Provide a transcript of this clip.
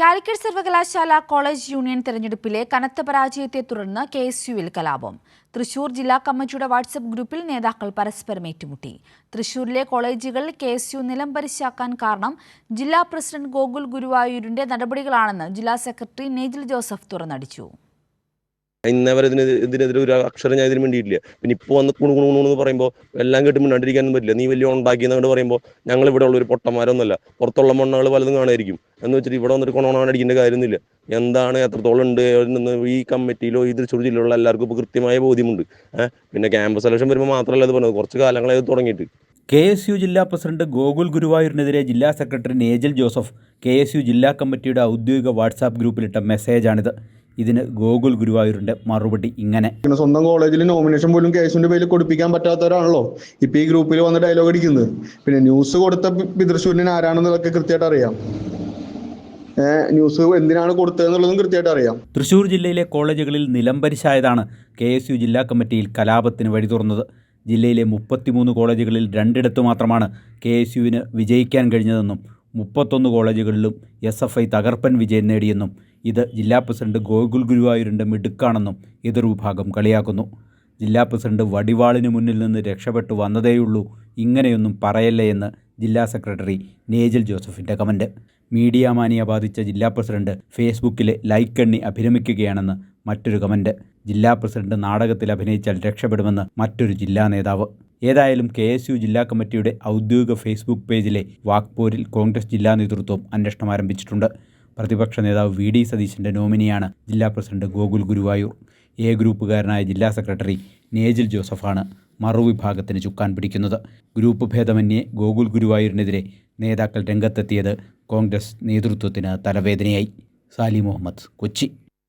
കാലിക്കറ്റ് സർവകലാശാല college union തെരഞ്ഞെടുപ്പിലെ കനത്ത പരാജയത്തെ തുടർന്ന് കെ എസ് യുവിൽ കലാപം. തൃശൂർ ജില്ലാ കമ്മിറ്റിയുടെ വാട്സപ്പ് ഗ്രൂപ്പിൽ നേതാക്കൾ പരസ്പരം ഏറ്റുമുട്ടി. തൃശൂരിലെ കോളേജുകൾ കെ എസ് യു നിലം പരിശാക്കാൻ കാരണം ജില്ലാ പ്രസിഡന്റ് ഗോകുൽ ഗുരുവായൂരിന്റെ നടപടികളാണെന്ന് ജില്ലാ സെക്രട്ടറി നേജിൽ ജോസഫ് തുറന്നടിച്ചു. ഇന്നേ വരെ ഇതിന് ഇതിനെതിരെ ഒരു അക്ഷരം ഞാൻ ഇതിന് വേണ്ടിയിട്ടില്ല പിന്നെ ഇപ്പോൾ വന്ന് കുണു കുണു എന്ന് പറയുമ്പോൾ എല്ലാം കേട്ട് മിണ്ടാണ്ടിരിക്കാനും പറ്റില്ല. നീ വലിയ ഉണ്ടാക്കിയെന്ന് പറയുമ്പോൾ ഞങ്ങൾ ഇവിടെ ഉള്ള ഒരു പൊട്ടന്മാരൊന്നുമല്ല. പുറത്തുള്ള മണ്ണുകൾ പലതും കാണായിരിക്കും എന്ന് വെച്ചിട്ട് ഇവിടെ വന്നിട്ട് കൊണോണ അടിക്കേണ്ട കാര്യമൊന്നുമില്ല. എന്താണ് എത്രത്തോളം ഉണ്ട്? എന്ന് ഈ കമ്മിറ്റിയിലോ ഈ തൃശ്ശൂർ ജില്ലയിലുള്ള എല്ലാവർക്കും ഇപ്പോൾ കൃത്യമായ ബോധ്യമുണ്ട്. പിന്നെ ക്യാമ്പസ് സെലക്ഷൻ വരുമ്പോൾ മാത്രമല്ല ഇത് പറഞ്ഞത്. കുറച്ച് കാലങ്ങളായി തുടങ്ങിയിട്ട്. കെ എസ് യു ജില്ലാ പ്രസിഡന്റ് ഗോകുൽ ഗുരുവായൂരിനെതിരെ ജില്ലാ secretary Nejal Joseph K S U ജില്ലാ കമ്മിറ്റിയുടെ ഔദ്യോഗിക വാട്സാപ്പ് ഗ്രൂപ്പിലിട്ട മെസ്സേജാണിത്. ഇതിന് ഗോകുൽ ഗുരുവായൂരിന്റെ മറുപടി ഇങ്ങനെ. സ്വന്തം കോളേജിൽ നോമിനേഷൻ പോലും കേസിന്റെ പേരിൽ കൊടുപ്പിക്കാൻ പറ്റാത്തവരാണല്ലോ. ഇപ്പൊ ഈ ഗ്രൂപ്പിൽ വന്ന് ഡയലോഗ് അടിക്കുന്നത്. പിന്നെ ന്യൂസ് കൊടുത്ത പി- ആരാണെന്നൊക്കെ കൃത്യമായിട്ട് അറിയാം. ന്യൂസ് എന്തിനാണ് കൊടുത്തതെന്നുള്ളതും കൃത്യമായിട്ട് അറിയാം. തൃശൂർ ജില്ലയിലെ കോളേജുകളിൽ നിലംപരിശായതാണ് കെ എസ് യു ജില്ലാ കമ്മിറ്റിയിൽ കലാപത്തിന് വഴി തുറന്നത്. ജില്ലയിലെ മുപ്പത്തിമൂന്ന് കോളേജുകളിൽ രണ്ടിടത്ത് മാത്രമാണ് കെ എസ് യുവിന് വിജയിക്കാൻ കഴിഞ്ഞതെന്നും മുപ്പത്തൊന്ന് കോളേജുകളിലും എസ് എഫ് ഐ തകർപ്പൻ വിജയം നേടിയെന്നും ഇത് ജില്ലാ പ്രസിഡന്റ് ഗോകുൽ ഗുരുവായൂരിന്റെ മിടുക്കാണെന്നും എതിർവിഭാഗം കളിയാക്കുന്നു. ജില്ലാ പ്രസിഡന്റ് വടിവാളിന് മുന്നിൽ നിന്ന് രക്ഷപ്പെട്ടു വന്നതേയുള്ളൂ ഇങ്ങനെയൊന്നും പറയല്ലേ എന്ന് ജില്ലാ സെക്രട്ടറി നേജൽ ജോസഫിന്റെ കമന്റ് മീഡിയ മാനിയ ബാധിച്ച ജില്ലാ പ്രസിഡന്റ് ഫേസ്ബുക്കിലെ ലൈക്ക് എണ്ണി അഭിരമിക്കുകയാണെന്ന് മറ്റൊരു കമന്റ് ജില്ലാ പ്രസിഡന്റ് നാടകത്തിൽ അഭിനയിച്ചാൽ രക്ഷപ്പെടുമെന്ന് മറ്റൊരു ജില്ലാ നേതാവ്. ഏതായാലും കെ എസ് യു ജില്ലാ കമ്മിറ്റിയുടെ ഔദ്യോഗിക ഫേസ്ബുക്ക് പേജിലെ വാക്പോരിൽ കോൺഗ്രസ് ജില്ലാ നേതൃത്വം അന്വേഷണം ആരംഭിച്ചിട്ടുണ്ട്. പ്രതിപക്ഷ നേതാവ് വി ഡി സതീശന്റെ നോമിനിയാണ് ജില്ലാ പ്രസിഡന്റ് ഗോകുൽ ഗുരുവായൂർ. എ ഗ്രൂപ്പുകാരനായ ജില്ലാ സെക്രട്ടറി നേജിൽ ജോസഫാണ് മറുവിഭാഗത്തിന് ചുക്കാൻ പിടിക്കുന്നത്. ഗ്രൂപ്പ് ഭേദമന്യേ ഗോകുൽ ഗുരുവായൂരിനെതിരെ നേതാക്കൾ രംഗത്തെത്തിയത് കോൺഗ്രസ് നേതൃത്വത്തിന് തലവേദനയായി. സാലി മുഹമ്മദ് കൊച്ചി.